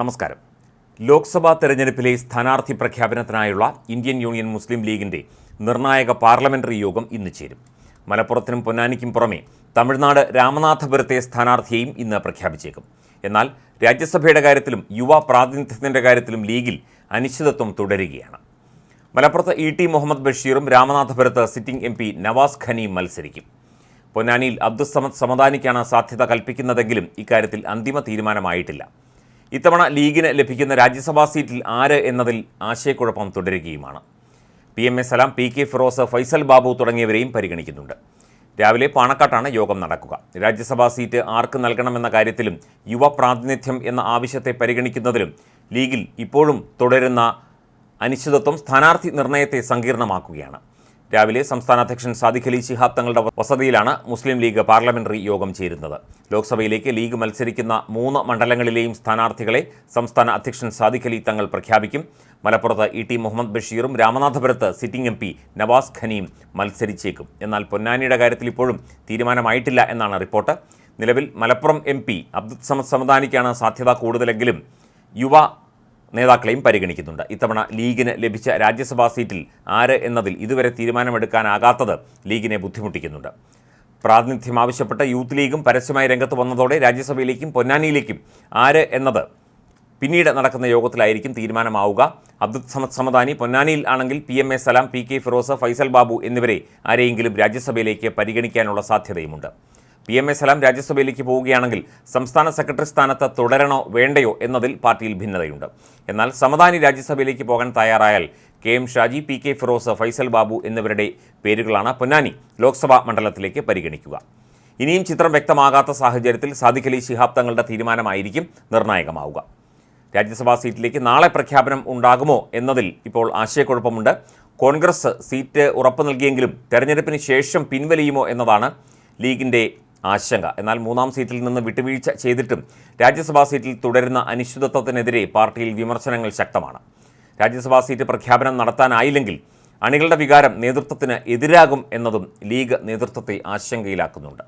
നമസ്കാരം. ലോക്സഭാ തെരഞ്ഞെടുപ്പിലെ സ്ഥാനാർത്ഥി പ്രഖ്യാപനത്തിനായുള്ള ഇന്ത്യൻ യൂണിയൻ മുസ്ലിം ലീഗിന്റെ നിർണായക പാർലമെന്ററി യോഗം ഇന്ന് ചേരും. മലപ്പുറത്തിനും പൊന്നാനിക്കും പുറമെ തമിഴ്നാട് രാമനാഥപുരത്തെ സ്ഥാനാർത്ഥിയെയും ഇന്ന് പ്രഖ്യാപിച്ചേക്കും. എന്നാൽ രാജ്യസഭയുടെ കാര്യത്തിലും യുവ പ്രാതിനിധ്യത്തിന്റെ കാര്യത്തിലും ലീഗിൽ അനിശ്ചിതത്വം തുടരുകയാണ്. മലപ്പുറത്ത് ഇ ടി മുഹമ്മദ് ബഷീറും രാമനാഥപുരത്ത് സിറ്റിംഗ് എം പി നവാസ് ഖനിയും മത്സരിക്കും. പൊന്നാനിയിൽ അബ്ദുസമദ് സമദാനിക്കാണ് സാധ്യത കൽപ്പിക്കുന്നതെങ്കിലും ഇക്കാര്യത്തിൽ അന്തിമ തീരുമാനമായിട്ടില്ല. ഇത്തവണ ലീഗിന് ലഭിക്കുന്ന രാജ്യസഭാ സീറ്റിൽ ആര് എന്നതിൽ ആശയക്കുഴപ്പം തുടരുകയുമാണ്. P M A Salam P K Firos Faisal Babu തുടങ്ങിയവരെയും പരിഗണിക്കുന്നുണ്ട്. രാവിലെ പാണക്കാട്ടാണ് യോഗം നടക്കുക. രാജ്യസഭാ സീറ്റ് ആർക്ക് നൽകണമെന്ന കാര്യത്തിലും യുവ പ്രാതിനിധ്യം എന്ന ആവശ്യത്തെ പരിഗണിക്കുന്നതിലും ലീഗിൽ ഇപ്പോഴും തുടരുന്ന അനിശ്ചിതത്വം സ്ഥാനാർത്ഥി നിർണയത്തെ സങ്കീർണമാക്കുകയാണ്. രാവിലെ സംസ്ഥാന അധ്യക്ഷൻ സാദിഖ് അലി ശിഹാബ് തങ്ങളുടെ വസതിയിലാണ് മുസ്ലിം ലീഗ് പാർലമെന്ററി യോഗം ചേരുന്നത്. ലോക്സഭയിലേക്ക് ലീഗ് മത്സരിക്കുന്ന മൂന്ന് മണ്ഡലങ്ങളിലെയും സ്ഥാനാർത്ഥികളെ സംസ്ഥാന അധ്യക്ഷൻ സാദിഖ് അലി തങ്ങൾ പ്രഖ്യാപിക്കും. മലപ്പുറത്ത് ഇ ടി മുഹമ്മദ് ബഷീറും രാമനാഥപുരത്ത് സിറ്റിംഗ് എം പി നവാസ് ഖനിയും മത്സരിച്ചേക്കും. എന്നാൽ പൊന്നാനിയുടെ കാര്യത്തിൽ ഇപ്പോഴും തീരുമാനമായിട്ടില്ല എന്നാണ് റിപ്പോർട്ട്. നിലവിൽ മലപ്പുറം എം പി അബ്ദുൽ സമദ് സമദാനിക്കാണ് സാധ്യത കൂടുതലെങ്കിലും യുവ നേതാക്കളെയും പരിഗണിക്കുന്നുണ്ട്. ഇത്തവണ ലീഗിന് ലഭിച്ച രാജ്യസഭാ സീറ്റിൽ ആര് എന്നതിൽ ഇതുവരെ തീരുമാനമെടുക്കാനാകാത്തത് ലീഗിനെ ബുദ്ധിമുട്ടിക്കുന്നുണ്ട്. പ്രാതിനിധ്യം ആവശ്യപ്പെട്ട് യൂത്ത് ലീഗും പരസ്യമായി രംഗത്ത് വന്നതോടെ രാജ്യസഭയിലേക്കും പൊന്നാനിയിലേക്കും ആര് എന്നത് പിന്നീട് നടക്കുന്ന യോഗത്തിലായിരിക്കും തീരുമാനമാവുക. അബ്ദുൽ സമദ് സമദാനി പൊന്നാനിയിൽ ആണെങ്കിൽ P M A Salam P K Firos Faisal Babu എന്നിവരെ ആരെയെങ്കിലും രാജ്യസഭയിലേക്ക് പരിഗണിക്കാനുള്ള സാധ്യതയുമുണ്ട്. പി എം എ സലാം രാജ്യസഭയിലേക്ക് പോവുകയാണെങ്കിൽ സംസ്ഥാന സെക്രട്ടറി സ്ഥാനത്ത് തുടരണോ വേണ്ടയോ എന്നതിൽ പാർട്ടിയിൽ ഭിന്നതയുണ്ട്. എന്നാൽ സമദാനി രാജ്യസഭയിലേക്ക് പോകാൻ തയ്യാറായാൽ K M Shaji P K Firos Faisal Babu എന്നിവരുടെ പേരുകളാണ് പൊന്നാനി ലോക്സഭാ മണ്ഡലത്തിലേക്ക് പരിഗണിക്കുക. ഇനിയും ചിത്രം വ്യക്തമാകാത്ത സാഹചര്യത്തിൽ സാദിഖ് അലി ശിഹാബ് തങ്ങളുടെ തീരുമാനമായിരിക്കും നിർണായകമാവുക. രാജ്യസഭാ സീറ്റിലേക്ക് നാളെ പ്രഖ്യാപനം ഉണ്ടാകുമോ എന്നതിൽ ഇപ്പോൾ ആശയക്കുഴപ്പമുണ്ട്. കോൺഗ്രസ് സീറ്റ് ഉറപ്പു നൽകിയെങ്കിലും തെരഞ്ഞെടുപ്പിന് ശേഷം പിൻവലിയുമോ എന്നതാണ് ലീഗിന്റെ ആശങ്ക. എന്നാൽ മൂന്നാം സീറ്റിൽ നിന്ന് വിട്ടുവീഴ്ച ചെയ്തിട്ടും രാജ്യസഭാ സീറ്റിൽ തുടരുന്ന അനിശ്ചിതത്വത്തിനെതിരെ പാർട്ടിയിൽ വിമർശനങ്ങൾ ശക്തമാണ്. രാജ്യസഭാ സീറ്റ് പ്രഖ്യാപനം നടത്താനായില്ലെങ്കിൽ അണികളുടെ വികാരം നേതൃത്വത്തിന് എതിരാകും എന്നതും ലീഗ് നേതൃത്വത്തെ ആശങ്കയിലാക്കുന്നുണ്ട്.